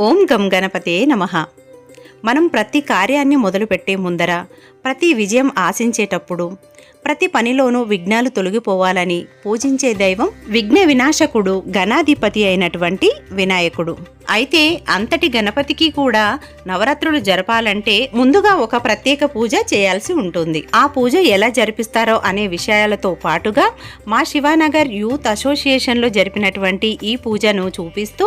ఓం గం గణపతే నమ. మనం ప్రతి కార్యాన్ని మొదలుపెట్టే ముందర ప్రతి విజయం ఆశించేటప్పుడు ప్రతి పనిలోనూ విఘ్నాలు తొలగిపోవాలని పూజించే దైవం విఘ్న వినాశకుడు గణాధిపతి అయినటువంటి వినాయకుడు. అయితే అంతటి గణపతికి కూడా నవరాత్రులు జరపాలంటే ముందుగా ఒక ప్రత్యేక పూజ చేయాల్సి ఉంటుంది. ఆ పూజ ఎలా జరిపిస్తారో అనే విషయాలతో పాటుగా మా శివానగర్ యూత్ అసోసియేషన్లో జరిపినటువంటి ఈ పూజను చూపిస్తూ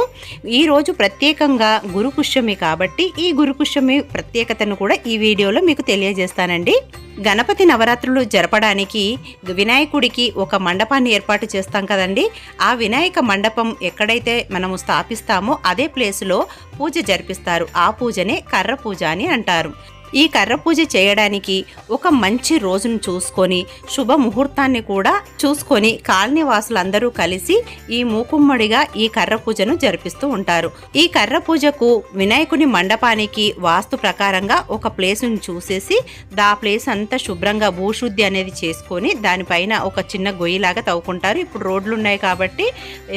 ఈరోజు ప్రత్యేకంగా గురుపుష్యమి కాబట్టి ఈ గురుపుష్యమి ప్రత్యేకతను కూడా ఈ వీడియోలో మీకు తెలియజేస్తానండి. గణపతి నవరాత్రులు జరపడానికి వినాయకుడికి ఒక మండపాన్ని ఏర్పాటు చేస్తాం కదండి. ఆ వినాయక మండపం ఎక్కడైతే మనము స్థాపిస్తామో అదే ప్లేస్లో పూజ జరిపిస్తారు. ఆ పూజనే కర్ర పూజ అని అంటారు. ఈ కర్ర పూజ చేయడానికి ఒక మంచి రోజును చూసుకొని శుభ ముహూర్తాన్ని కూడా చూసుకొని కాలనీ వాసులందరూ కలిసి ఈ మూకుమ్మడిగా ఈ కర్ర పూజను జరిపిస్తూ ఉంటారు. ఈ కర్ర పూజకు వినాయకుని మండపానికి వాస్తు ప్రకారంగా ఒక ప్లేసును చూసేసి దా ప్లేస్ అంతా శుభ్రంగా భూశుద్ధి అనేది చేసుకొని దానిపైన ఒక చిన్న గొయ్యిలాగా తవ్వుకుంటారు. ఇప్పుడు రోడ్లు ఉన్నాయి కాబట్టి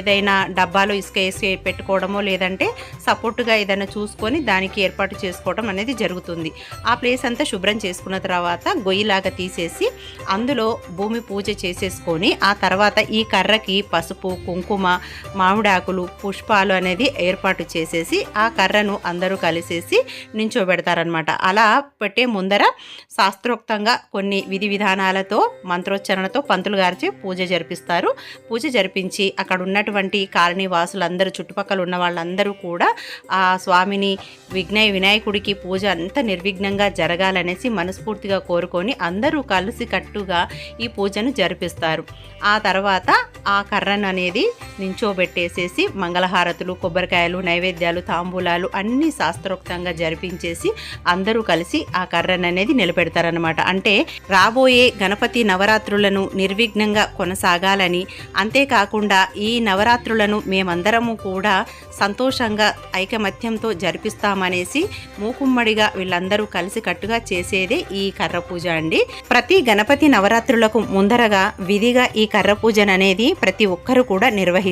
ఏదైనా డబ్బాలో ఇసుక వేసి పెట్టుకోవడమో లేదంటే సపోర్టుగా ఏదైనా చూసుకొని దానికి ఏర్పాటు చేసుకోవడం అనేది జరుగుతుంది. ఆ ప్లేస్ అంతా శుభ్రం చేసుకున్న తర్వాత గొయ్యిలాగా తీసేసి అందులో భూమి పూజ చేసేసుకొని ఆ తర్వాత ఈ కర్రకి పసుపు కుంకుమ మామిడాకులు పుష్పాలు అనేది ఏర్పాటు చేసేసి ఆ కర్రను అందరూ కలిసేసి నించోబెడతారనమాట అలా పెట్టే ముందర శాస్త్రోక్తంగా కొన్ని విధి విధానాలతో మంత్రోచ్చరణతో పంతులు గారిచి పూజ జరిపిస్తారు. పూజ జరిపించి అక్కడ ఉన్నటువంటి కాలనీ వాసులందరూ చుట్టుపక్కల ఉన్న వాళ్ళందరూ కూడా ఆ స్వామిని విఘ్న వినాయకుడికి పూజ అంత నిర్విఘ్నంగా జరగాలనేసి మనస్ఫూర్తిగా కోరుకొని అందరూ కలిసి కట్టుగా ఈ పూజను జరిపిస్తారు. ఆ తర్వాత ఆ కర్రను అనేది నించోబెట్టేసేసి మంగళహారతులు కొబ్బరికాయలు నైవేద్యాలు తాంబూలాలు అన్నీ శాస్త్రోక్తంగా జరిపించేసి అందరూ కలిసి ఆ కర్రను అనేది నిలబెడతారనమాట అంటే రాబోయే గణపతి నవరాత్రులను నిర్విఘ్నంగా కొనసాగాలని అంతేకాకుండా ఈ నవరాత్రులను మేమందరము కూడా సంతోషంగా ఐకమత్యంతో జరిపిస్తామనేసి మూకుమ్మడిగా వీళ్ళందరూ కలిసి కట్టుగా చేసేదే ఈ కర్ర పూజ అండి. ప్రతి గణపతి నవరాత్రులకు ముందరగా విధిగా ఈ కర్ర పూజను అనేది ప్రతి ఒక్కరు కూడా నిర్వహిస్తారు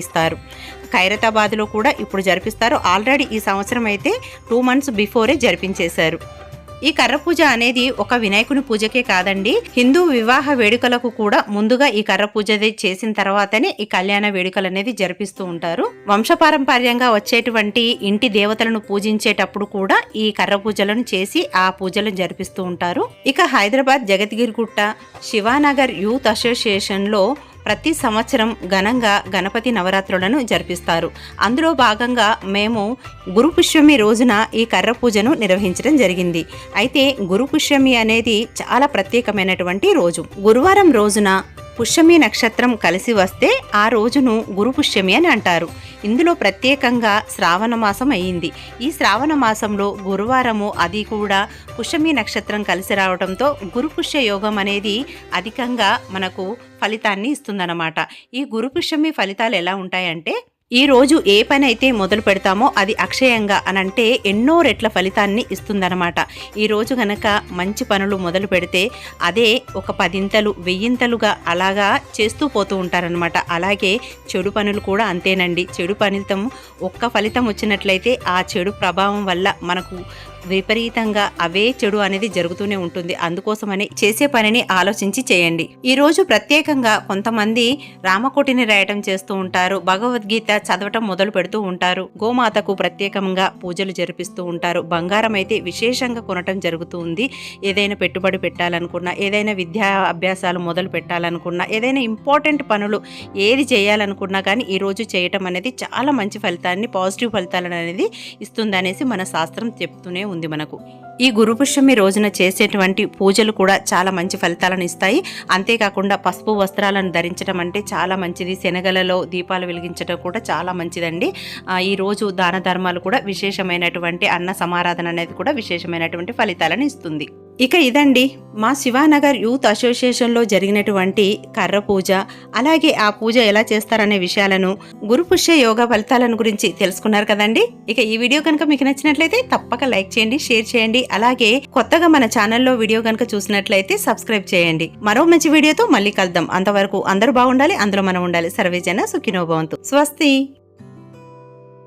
ఖైరతాబాద్లో కూడా ఇప్పుడు జరిపిస్తారు. ఆల్రెడీ ఈ సంవత్సరం అయితే టూ మంత్స్ బిఫోరే జరిపించేశారు. ఈ కర్ర పూజ అనేది ఒక వినాయకుని పూజకే కాదండి. హిందూ వివాహ వేడుకలకు కూడా ముందుగా ఈ కర్ర పూజ చేసిన తర్వాతనే ఈ కళ్యాణ వేడుకలు అనేది జరిపిస్తూ ఉంటారు. వంశపారంపర్యంగా వచ్చేటువంటి ఇంటి దేవతలను పూజించేటప్పుడు కూడా ఈ కర్ర పూజలను చేసి ఆ పూజలను జరిపిస్తూ ఉంటారు. ఇక హైదరాబాద్ జగద్గిరిగుట్ట శివానగర్ యూత్ అసోసియేషన్లో ప్రతి సంవత్సరం ఘనంగా గణపతి నవరాత్రులను జరిపిస్తారు. అందులో భాగంగా మేము గురుపుష్యమి రోజున ఈ కర్ర పూజను నిర్వహించడం జరిగింది. అయితే గురుపుష్యమి అనేది చాలా ప్రత్యేకమైనటువంటి రోజు. గురువారం రోజున పుష్యమి నక్షత్రం కలిసి వస్తే ఆ రోజును గురు పుష్యమి అని అంటారు. ఇందులో ప్రత్యేకంగా శ్రావణ మాసం అయ్యింది ఈ శ్రావణ మాసంలో గురువారము అది కూడా పుష్యమి నక్షత్రం కలిసి రావడంతో గురుపుష్య యోగం అనేది అధికంగా మనకు ఫలితాన్ని ఇస్తుందన్నమాట. ఈ గురు పుష్యమి ఫలితాలు ఎలా ఉంటాయంటే ఈరోజు ఏ పని అయితే మొదలు పెడతామో అది అక్షయంగా అనంటే ఎన్నో రెట్ల ఫలితాన్ని ఇస్తుందన్నమాట. ఈరోజు గనక మంచి పనులు మొదలు పెడితే అదే ఒక పదింతలు వెయ్యింతలుగా అలాగా చేస్తూ పోతూ ఉంటారనమాట అలాగే చెడు పనులు కూడా అంతేనండి. చెడు ఫలితం ఒక్క ఫలితం వచ్చినట్లయితే ఆ చెడు ప్రభావం వల్ల మనకు విపరీతంగా అవే చెడు అనేది జరుగుతూనే ఉంటుంది. అందుకోసమని చేసే పనిని ఆలోచించి చేయండి. ఈరోజు ప్రత్యేకంగా కొంతమంది రామకోటిని రాయటం చేస్తూ ఉంటారు. భగవద్గీత చదవటం మొదలు పెడుతూ ఉంటారు. గోమాతకు ప్రత్యేకంగా పూజలు జరిపిస్తూ ఉంటారు. బంగారం అయితే విశేషంగా కొనటం జరుగుతుంది. ఏదైనా పెట్టుబడి పెట్టాలనుకున్నా ఏదైనా విద్యా అభ్యాసాలు మొదలు పెట్టాలనుకున్నా ఏదైనా ఇంపార్టెంట్ పనులు ఏది చేయాలనుకున్నా కానీ ఈరోజు చేయటం అనేది చాలా మంచి ఫలితాన్ని పాజిటివ్ ఫలితాలను అనేది ఇస్తుందనేసి మన శాస్త్రం చెప్తూనే ఉంది మనకు. ఈ గురుపుష్యమి రోజున చేసేటువంటి పూజలు కూడా చాలా మంచి ఫలితాలను ఇస్తాయి. అంతేకాకుండా పసుపు వస్త్రాలను ధరించడం అంటే చాలా మంచిది. శనగలలో దీపాలు వెలిగించడం కూడా చాలా మంచిదండి. ఈ రోజు దాన ధర్మాలు కూడా విశేషమైనటువంటి అన్న సమారాధన అనేది కూడా విశేషమైనటువంటి ఫలితాలను ఇస్తుంది. ఇక ఇదండి. మా శివానగర్ యూత్ అసోసియేషన్లో జరిగినటువంటి కర్ర పూజ అలాగే ఆ పూజ ఎలా చేస్తారనే విషయాలను గురుపుష్య యోగ యోగా ఫలితాలను గురించి తెలుసుకున్నారు కదండి. ఇక ఈ వీడియో కనుక మీకు నచ్చినట్లయితే తప్పక లైక్ చేయండి షేర్ చేయండి అలాగే కొత్తగా మన ఛానల్లో వీడియో కనుక చూసినట్లయితే సబ్స్క్రైబ్ చేయండి. మరో మంచి వీడియోతో మళ్ళీ కలుద్దాం. అంతవరకు అందరూ బాగుండాలి అందులో మనం ఉండాలి. సర్వేజన సుఖినోభవంతు స్వస్తి!